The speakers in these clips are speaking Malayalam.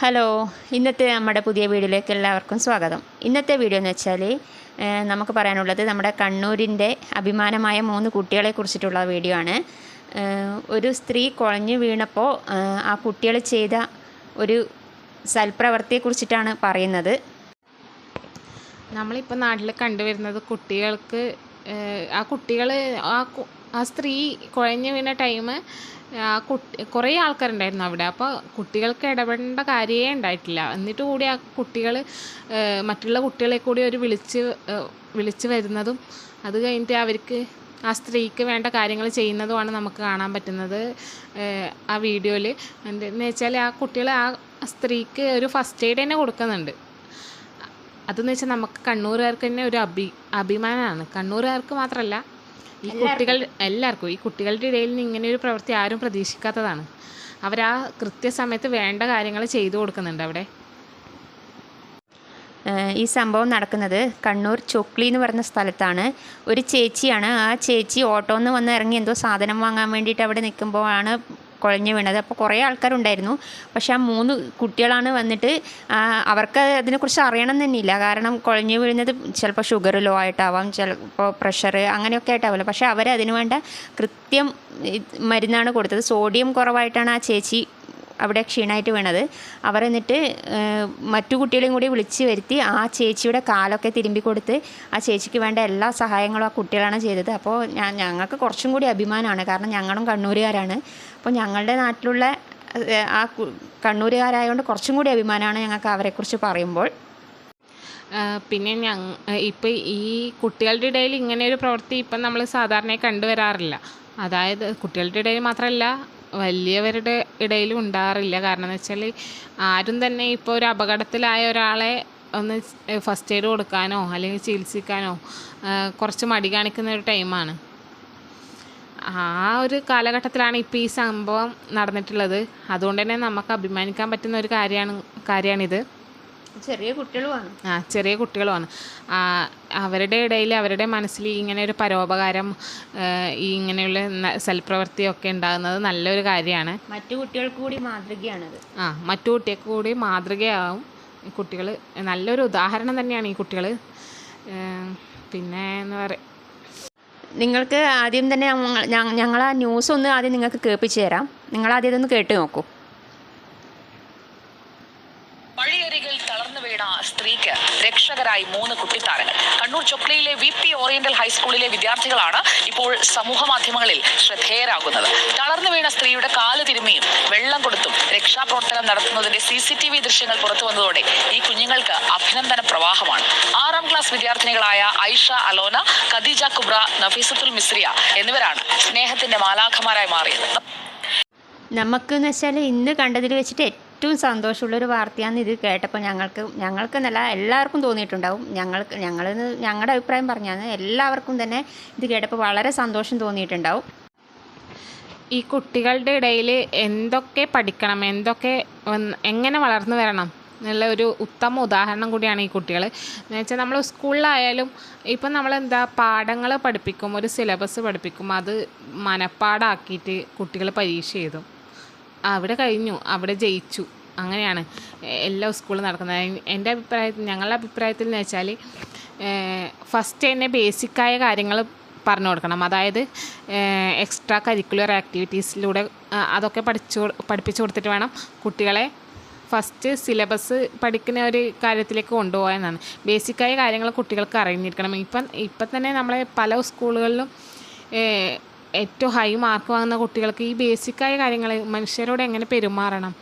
ഹലോ ഇന്നത്തെ നമ്മുടെ പുതിയ വീഡിയോയിലേക്ക് എല്ലാവർക്കും സ്വാഗതം. ഇന്നത്തെ വീഡിയോ എന്ന് വെച്ചാൽ നമുക്ക് പറയാനുള്ളത് നമ്മുടെ കണ്ണൂരിന്റെ അഭിമാനമായ മൂന്ന് കുട്ടികളെ കുറിച്ചിട്ടുള്ള വീഡിയോ ആണ്. ഒരു സ്ത്രീ കുഴഞ്ഞു വീണപ്പോൾ ആ കുട്ടികൾ ചെയ്ത ഒരു സൽപ്രവൃത്തിയെക്കുറിച്ചിട്ടാണ് പറയുന്നത്. നമ്മളിപ്പോൾ നാട്ടിൽ കണ്ടുവരുന്നത് കുട്ടികൾക്ക് ആ കുട്ടികൾ ആ ആ സ്ത്രീ കുഴഞ്ഞു വീണ ടൈം കുട്ടി കുറേ ആൾക്കാരുണ്ടായിരുന്നു അവിടെ. അപ്പോൾ കുട്ടികൾക്ക് ഇടപെടേണ്ട കാര്യമേ ഉണ്ടായിട്ടില്ല. എന്നിട്ട് കൂടി ആ കുട്ടികൾ മറ്റുള്ള കുട്ടികളെ കൂടി ഒരു വിളിച്ച് വിളിച്ച് വരുന്നതും അത് കഴിഞ്ഞിട്ട് അവർക്ക് ആ സ്ത്രീക്ക് വേണ്ട കാര്യങ്ങൾ ചെയ്യുന്നതുമാണ് നമുക്ക് കാണാൻ പറ്റുന്നത് ആ വീഡിയോയിൽ എന്തെന്ന് വെച്ചാൽ ആ കുട്ടികൾ ആ സ്ത്രീക്ക് ഒരു ഫസ്റ്റ് എയ്ഡ് തന്നെ കൊടുക്കുന്നുണ്ട്. അതെന്ന് വെച്ചാൽ നമുക്ക് കണ്ണൂരുകാർക്ക് തന്നെ ഒരു അഭി അഭിമാനമാണ് കണ്ണൂരുകാർക്ക് മാത്രമല്ല ഈ കുട്ടികൾ എല്ലാവർക്കും ഈ കുട്ടികളുടെ ഇടയിൽ നിന്ന് ഇങ്ങനെ ഒരു പ്രവൃത്തി ആരും പ്രതീക്ഷിക്കാത്തതാണ്. അവർ ആ കൃത്യസമയത്ത് വേണ്ട കാര്യങ്ങൾ ചെയ്തു കൊടുക്കുന്നുണ്ട് അവിടെ. ഈ സംഭവം നടക്കുന്നത് കണ്ണൂർ ചൊക്ലി എന്ന് പറഞ്ഞ സ്ഥലത്താണ്. ഒരു ചേച്ചിയാണ്. ആ ചേച്ചി ഓട്ടോന്ന് വന്ന് ഇറങ്ങി എന്തോ സാധനം വാങ്ങാൻ വേണ്ടിയിട്ട് അവിടെ നിൽക്കുമ്പോഴാണ് കുഴഞ്ഞു വീണത്. അപ്പോൾ കുറേ ആൾക്കാരുണ്ടായിരുന്നു. പക്ഷെ ആ മൂന്ന് കുട്ടികളാണ് വന്നിട്ട് അവർക്ക് അതിനെക്കുറിച്ച് അറിയണം തന്നെയില്ല കാരണം കുഴഞ്ഞു വീഴുന്നത് ചിലപ്പോൾ ഷുഗർ ലോ ആയിട്ടാവാം ചിലപ്പോൾ പ്രഷർ അങ്ങനെയൊക്കെ ആയിട്ടാവില്ല. പക്ഷേ അവർ അതിനു വേണ്ട കൃത്യം മരുന്നാണ് കൊടുത്തത്. സോഡിയം കുറവായിട്ടാണ് ആ ചേച്ചി അവിടെ ക്ഷീണമായിട്ട് വീണത്. അവർ എന്നിട്ട് മറ്റു കുട്ടികളെയും കൂടി വിളിച്ച് വരുത്തി ആ ചേച്ചിയുടെ കാലൊക്കെ തിരുമ്പി കൊടുത്ത് ആ ചേച്ചിക്ക് വേണ്ട എല്ലാ സഹായങ്ങളും ആ കുട്ടികളാണ് ചെയ്തത്. അപ്പോൾ ഞാൻ ഞങ്ങൾക്ക് കുറച്ചും കൂടി അഭിമാനമാണ്. കാരണം ഞങ്ങളും കണ്ണൂരുകാരാണ്. അപ്പോൾ ഞങ്ങളുടെ നാട്ടിലുള്ള ആ കണ്ണൂരുകാരായതുകൊണ്ട് കുറച്ചും കൂടി അഭിമാനമാണ് ഞങ്ങൾക്ക് അവരെക്കുറിച്ച് പറയുമ്പോൾ. പിന്നെ ഞങ്ങ ഇപ്പം ഈ കുട്ടികളുടെ ഇടയിൽ ഇങ്ങനെ ഒരു പ്രവൃത്തി ഇപ്പം നമ്മൾ സാധാരണയായി കണ്ടുവരാറില്ല. അതായത് കുട്ടികളുടെ ഇടയിൽ മാത്രമല്ല വലിയവരുടെ ഇടയിലും ഉണ്ടാകാറില്ല കാരണം എന്ന് വെച്ചാൽ ആരും തന്നെ ഇപ്പോൾ ഒരു അപകടത്തിലായ ഒരാളെ ഒന്ന് ഫസ്റ്റ് എയ്ഡ് കൊടുക്കാനോ അല്ലെങ്കിൽ ചികിത്സിക്കാനോ കുറച്ച് മടി കാണിക്കുന്ന ഒരു ടൈമാണ് ആ ഒരു കാലഘട്ടത്തിലാണ് ഇപ്പോൾ ഈ സംഭവം നടന്നിട്ടുള്ളത്. അതുകൊണ്ട് തന്നെ നമുക്ക് അഭിമാനിക്കാൻ പറ്റുന്ന ഒരു കാര്യമാണ് കാര്യമാണിത് ചെറിയ കുട്ടികളുമാണ്. ആ ചെറിയ കുട്ടികളുമാണ്. അവരുടെ ഇടയിൽ അവരുടെ മനസ്സിൽ ഇങ്ങനെ ഒരു പരോപകാരം ഈ ഇങ്ങനെയുള്ള സൽപ്രവൃത്തിയൊക്കെ ഉണ്ടാകുന്നത് നല്ലൊരു കാര്യമാണ്. മറ്റു കുട്ടികൾക്ക് കൂടി മാതൃകയാണത്. ആ മറ്റു കുട്ടികൾക്ക് കൂടി മാതൃകയാവും. കുട്ടികൾ നല്ലൊരു ഉദാഹരണം തന്നെയാണ് ഈ കുട്ടികൾ. പിന്നെ എന്ന് പറയും നിങ്ങൾക്ക് ആദ്യം തന്നെ ഞങ്ങൾ ഞങ്ങൾ ആ ന്യൂസ് ഒന്ന് ആദ്യം നിങ്ങൾക്ക് കേൾപ്പിച്ചു തരാം. നിങ്ങൾ ആദ്യം ഇതൊന്ന് കേട്ട് നോക്കൂ വഴിയരികിൽ തളർന്നു വീണ സ്ത്രീക്ക് രക്ഷകരായി മൂന്ന് കുട്ടിത്താരങ്ങൾ കണ്ണൂർ ചൊക്ലയിലെ വി പി ഓറിയന്റൽ ഹൈസ്കൂളിലെ വിദ്യാർത്ഥികളാണ് ഇപ്പോൾ സമൂഹ മാധ്യമങ്ങളിൽ ശ്രദ്ധേയരാകുന്നത്. തളർന്നു വീണ സ്ത്രീയുടെ കാൽ തിരുമ്മിയും വെള്ളം കൊടുത്തും രക്ഷാപ്രവർത്തനം നടത്തുന്നതിന്റെ സി സി ടി വി ദൃശ്യങ്ങൾ പുറത്തു വന്നതോടെ ഈ കുഞ്ഞുങ്ങൾക്ക് അഭിനന്ദന പ്രവാഹമാണ്. ആറാം ക്ലാസ് വിദ്യാർത്ഥിനികളായ ഐഷ അലോന ഖദീജ കുബ്ര നഫീസത്തുൽ മിസ്രിയ എന്നിവരാണ് സ്നേഹത്തിന്റെ മാലാഖമാരായി മാറിയത്. നമുക്ക് എന്ന് വെച്ചാൽ ഇന്ന് കണ്ടതിൽ വെച്ചിട്ട് ഏറ്റവും സന്തോഷമുള്ളൊരു വാർത്തയാണ് ഇത് കേട്ടപ്പോൾ ഞങ്ങൾക്ക് ഞങ്ങൾക്ക് ഞങ്ങൾക്കെന്നല്ല എല്ലാവർക്കും തോന്നിയിട്ടുണ്ടാവും. ഞങ്ങൾക്ക് ഞങ്ങൾ ഞങ്ങളുടെ അഭിപ്രായം പറഞ്ഞാണ് എല്ലാവർക്കും തന്നെ ഇത് കേട്ടപ്പോൾ വളരെ സന്തോഷം തോന്നിയിട്ടുണ്ടാവും. ഈ കുട്ടികളുടെ ഇടയിൽ എന്തൊക്കെ പഠിക്കണം എന്തൊക്കെ എങ്ങനെ വളർന്നു വരണം എന്നുള്ള ഒരു ഉത്തമ ഉദാഹരണം കൂടിയാണ് ഈ കുട്ടികൾ എന്ന് വെച്ചാൽ നമ്മൾ സ്കൂളിലായാലും ഇപ്പം നമ്മൾ എന്താ പാഠങ്ങൾ പഠിപ്പിക്കും ഒരു സിലബസ് പഠിപ്പിക്കും അത് മനപ്പാടാക്കിയിട്ട് കുട്ടികൾ പരീക്ഷ എഴുതും. അവിടെ കഴിഞ്ഞു അവിടെ ജയിച്ചു. അങ്ങനെയാണ്. എല്ലാ സ്കൂളും നടക്കുന്നത്. എന്റെ അഭിപ്രായത്തിൽ ഞങ്ങളുടെ അഭിപ്രായത്തിൽ എന്ന് വെച്ചാൽ ഫസ്റ്റ് തന്നെ ബേസിക്കായ കാര്യങ്ങൾ പറഞ്ഞു കൊടുക്കണം. അതായത് എക്സ്ട്രാ കരിക്കുലർ ആക്ടിവിറ്റീസിലൂടെ അതൊക്കെ പഠിച്ചു പഠിപ്പിച്ചു കൊടുത്തിട്ട് വേണം കുട്ടികളെ ഫസ്റ്റ് സിലബസ് പഠിക്കുന്ന ഒരു കാര്യത്തിലേക്ക് കൊണ്ടുപോകാനാണ് ബേസിക്കായ കാര്യങ്ങൾ കുട്ടികൾക്ക് അറിഞ്ഞിരിക്കണം. ഇപ്പം ഇപ്പം തന്നെ നമ്മളെ പല സ്കൂളുകളിലും ഏറ്റവും ഹൈ മാർക്ക് വാങ്ങുന്ന കുട്ടികൾക്ക് ഈ ബേസിക്കായ കാര്യങ്ങൾ മനുഷ്യരോട് എങ്ങനെ പെരുമാറണം?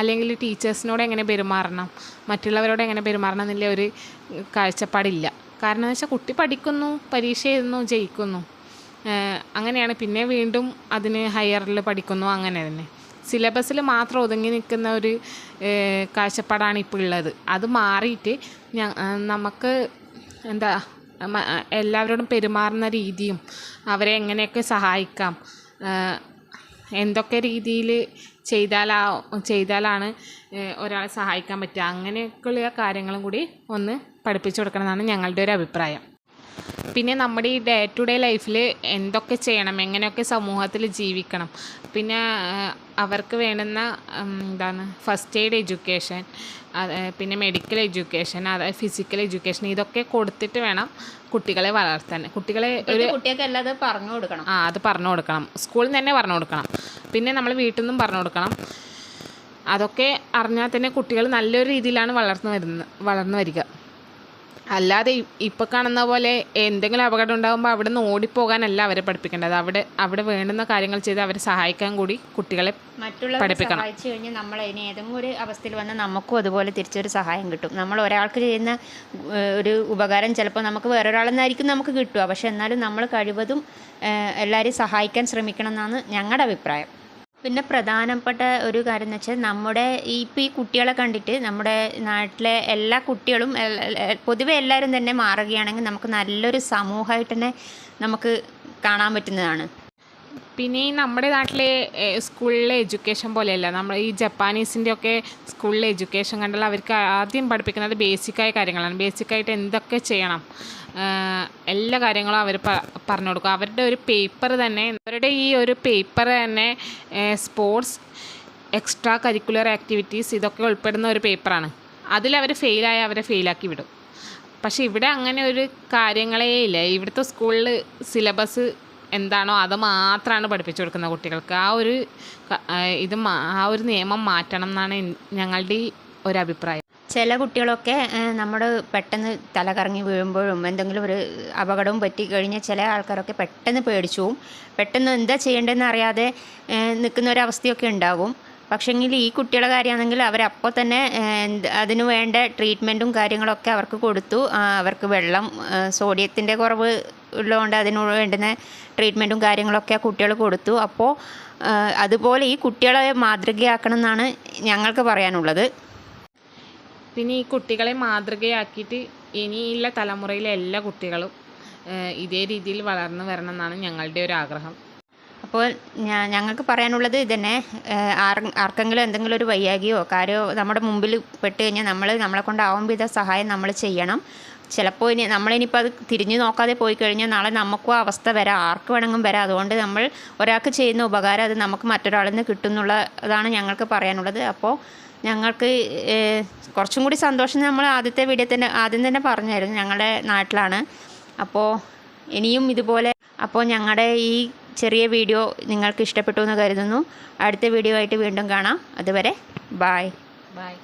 അല്ലെങ്കിൽ ടീച്ചേഴ്സിനോട് എങ്ങനെ പെരുമാറണം? മറ്റുള്ളവരോട് എങ്ങനെ പെരുമാറണം എന്നുള്ള ഒരു കാഴ്ചപ്പാടില്ല. കാരണം എന്ന് വെച്ചാൽ കുട്ടി പഠിക്കുന്നു പരീക്ഷ എഴുതുന്നു ജയിക്കുന്നു. അങ്ങനെയാണ്. പിന്നെ വീണ്ടും അതിന് ഹയറിൽ പഠിക്കുന്നു അങ്ങനെ തന്നെ. സിലബസിൽ മാത്രം ഒതുങ്ങി നിൽക്കുന്ന ഒരു കാഴ്ചപ്പാടാണ് ഇപ്പോൾ ഉള്ളത്. അത് മാറിയിട്ട് നമുക്ക് എന്താ എല്ലാവരോടും പെരുമാറുന്ന രീതിയും അവരെ എങ്ങനെയൊക്കെ സഹായിക്കാം എന്തൊക്കെ രീതിയിൽ ചെയ്താലാ ചെയ്താലാണ് ഒരാളെ സഹായിക്കാൻ പറ്റുക. അങ്ങനെയൊക്കെയുള്ള കാര്യങ്ങളും കൂടി ഒന്ന് പഠിപ്പിച്ചു കൊടുക്കണം എന്നാണ് ഞങ്ങളുടെ ഒരു അഭിപ്രായം. പിന്നെ നമ്മുടെ ഈ ഡേ ടു ഡേ ലൈഫിൽ എന്തൊക്കെ ചെയ്യണം? എങ്ങനെയൊക്കെ സമൂഹത്തിൽ ജീവിക്കണം? പിന്നെ അവർക്ക് വേണ്ടുന്ന എന്താണ് ഫസ്റ്റ് എയ്ഡ് എഡ്യൂക്കേഷൻ പിന്നെ മെഡിക്കൽ എഡ്യൂക്കേഷൻ അത് ഫിസിക്കൽ എഡ്യൂക്കേഷൻ ഇതൊക്കെ കൊടുത്തിട്ട് വേണം കുട്ടികളെ വളർത്താൻ. കുട്ടികളെ ഒരു കുട്ടികൾക്ക് എല്ലാം അത് പറഞ്ഞു കൊടുക്കണം. ആ അത് പറഞ്ഞു കൊടുക്കണം. സ്കൂളിൽ നിന്ന് തന്നെ പറഞ്ഞു കൊടുക്കണം. പിന്നെ നമ്മൾ വീട്ടിൽ നിന്നും പറഞ്ഞു കൊടുക്കണം. അതൊക്കെ അറിഞ്ഞാൽ തന്നെ കുട്ടികൾ നല്ലൊരു രീതിയിലാണ് വളർന്നു വരുന്നത് വളർന്നു വരിക. അല്ലാതെ ഇപ്പോൾ കാണുന്ന പോലെ എന്തെങ്കിലും അപകടം ഉണ്ടാകുമ്പോൾ അവിടെ നിന്ന് ഓടിപ്പോകാനല്ല അവരെ പഠിപ്പിക്കേണ്ടത്. അവിടെ അവിടെ വേണ്ടുന്ന കാര്യങ്ങൾ ചെയ്ത് അവരെ സഹായിക്കാൻ കൂടി കുട്ടികളെ മറ്റുള്ള പഠിപ്പിക്കണം. സഹായിച്ചു കഴിഞ്ഞാൽ നമ്മൾ ഇനി ഏതെങ്കിലും ഒരു അവസ്ഥയിൽ വന്ന് നമുക്കും അതുപോലെ തിരിച്ചൊരു സഹായം കിട്ടും. നമ്മൾ ഒരാൾക്ക് ചെയ്യുന്ന ഒരു ഉപകാരം ചിലപ്പോൾ നമുക്ക് വേറൊരാളെന്നായിരിക്കും നമുക്ക് കിട്ടുക. പക്ഷെ എന്നാലും നമ്മൾ കഴിവതും എല്ലാവരെയും സഹായിക്കാൻ ശ്രമിക്കണം എന്നാണ് ഞങ്ങളുടെ അഭിപ്രായം. പിന്നെ പ്രധാനപ്പെട്ട ഒരു കാര്യം എന്ന് വെച്ചാൽ നമ്മുടെ ഈ ഇപ്പോൾ ഈ കുട്ടികളെ കണ്ടിട്ട് നമ്മുടെ നാട്ടിലെ എല്ലാ കുട്ടികളും പൊതുവെ എല്ലാവരും തന്നെ മാറുകയാണെങ്കിൽ നമുക്ക് നല്ലൊരു സമൂഹമായിട്ട് തന്നെ നമുക്ക് കാണാൻ പറ്റുന്നതാണ്. പിന്നെ ഈ നമ്മുടെ നാട്ടിലെ സ്കൂളിലെ എഡ്യൂക്കേഷൻ പോലെയല്ല. നമ്മൾ ഈ ജപ്പാനീസിന്റെ ഒക്കെ സ്കൂളിലെ എഡ്യൂക്കേഷൻ കണ്ടാൽ അവർക്ക് ആദ്യം പഠിപ്പിക്കുന്നത് ബേസിക്കായ കാര്യങ്ങളാണ്. ബേസിക്കായിട്ട് എന്തൊക്കെ ചെയ്യണം? എല്ലാ കാര്യങ്ങളും അവർ പറഞ്ഞു കൊടുക്കും. അവരുടെ ഒരു പേപ്പർ തന്നെ അവരുടെ ഈ ഒരു പേപ്പർ തന്നെ സ്പോർട്സ് എക്സ്ട്രാ കരിക്കുലർ ആക്ടിവിറ്റീസ് ഇതൊക്കെ ഉൾപ്പെടുന്ന ഒരു പേപ്പറാണ്. അതിലവർ ഫെയിലായ അവരെ ഫെയിലാക്കി വിടും. പക്ഷേ ഇവിടെ അങ്ങനെ ഒരു കാര്യങ്ങളേ ഇല്ല. ഇവിടുത്തെ സ്കൂളിൽ സിലബസ് എന്താണോ അത് മാത്രമാണ് പഠിപ്പിച്ചു കൊടുക്കുന്നത് കുട്ടികൾക്ക്. ആ ഒരു ഇത് ആ ഒരു നിയമം മാറ്റണം എന്നാണ് ഞങ്ങളുടെ ഒരു അഭിപ്രായം ചില കുട്ടികളൊക്കെ നമ്മൾ പെട്ടെന്ന് തലകറങ്ങി വീഴുമ്പോഴും എന്തെങ്കിലും ഒരു അപകടവും പറ്റി കഴിഞ്ഞ ചില ആൾക്കാരൊക്കെ പെട്ടെന്ന് പേടിച്ചു പോവും. പെട്ടെന്ന് എന്താ ചെയ്യേണ്ടതെന്ന് അറിയാതെ നിൽക്കുന്ന ഒരവസ്ഥയൊക്കെ ഉണ്ടാകും. പക്ഷേങ്കിൽ ഈ കുട്ടികളുടെ കാര്യമാണെങ്കിൽ അവരപ്പോൾ തന്നെ അതിന് വേണ്ട ട്രീറ്റ്മെന്റും കാര്യങ്ങളൊക്കെ അവർക്ക് കൊടുത്തു. അവർക്ക് വെള്ളം സോഡിയത്തിന്റെ കുറവ് ഉള്ളതുകൊണ്ട് അതിന് വേണ്ടുന്ന ട്രീറ്റ്മെന്റും കാര്യങ്ങളൊക്കെ ആ കുട്ടികൾ കൊടുത്തു. അപ്പോൾ അതുപോലെ ഈ കുട്ടികളെ മാതൃകയാക്കണം എന്നാണ് ഞങ്ങൾക്ക് പറയാനുള്ളത്. പിന്നെ ഈ കുട്ടികളെ മാതൃകയാക്കിയിട്ട് ഇനിയുള്ള തലമുറയിലെ എല്ലാ കുട്ടികളും ഇതേ രീതിയിൽ വളർന്നു വരണം എന്നാണ് ഞങ്ങളുടെ ഒരു ആഗ്രഹം. അപ്പോൾ ഞങ്ങൾക്ക് പറയാനുള്ളത് ഇതന്നെ ആർക്കെങ്കിലും എന്തെങ്കിലും ഒരു വയ്യാകിയോ കാര്യമോ നമ്മുടെ മുമ്പിൽ പെട്ട് കഴിഞ്ഞാൽ നമ്മൾ നമ്മളെ കൊണ്ടാവും വിധ സഹായം നമ്മൾ ചെയ്യണം. ചിലപ്പോൾ ഇനി നമ്മളിനിപ്പോൾ അത് തിരിഞ്ഞു നോക്കാതെ പോയി കഴിഞ്ഞാൽ നാളെ നമുക്കും അവസ്ഥ വരാം. ആർക്ക് വേണമെങ്കിലും വരാം. അതുകൊണ്ട് നമ്മൾ ഒരാൾക്ക് ചെയ്യുന്ന ഉപകാരം അത് നമുക്ക് മറ്റൊരാളിൽ നിന്ന് കിട്ടും എന്നുള്ള അതാണ് ഞങ്ങൾക്ക് പറയാനുള്ളത്. അപ്പോൾ ഞങ്ങൾക്ക് കുറച്ചും കൂടി സന്തോഷം നമ്മൾ ആദ്യത്തെ വീഡിയോ തന്നെ ആദ്യം തന്നെ പറഞ്ഞായിരുന്നു ഞങ്ങളുടെ നാട്ടിലാണ്. അപ്പോൾ ഇനിയും ഇതുപോലെ അപ്പോൾ ഞങ്ങളുടെ ഈ ചെറിയ വീഡിയോ നിങ്ങൾക്ക് ഇഷ്ടപ്പെട്ടു എന്ന് കരുതുന്നു. അടുത്ത വീഡിയോ ആയിട്ട് വീണ്ടും കാണാം. അതുവരെ ബായ് ബൈ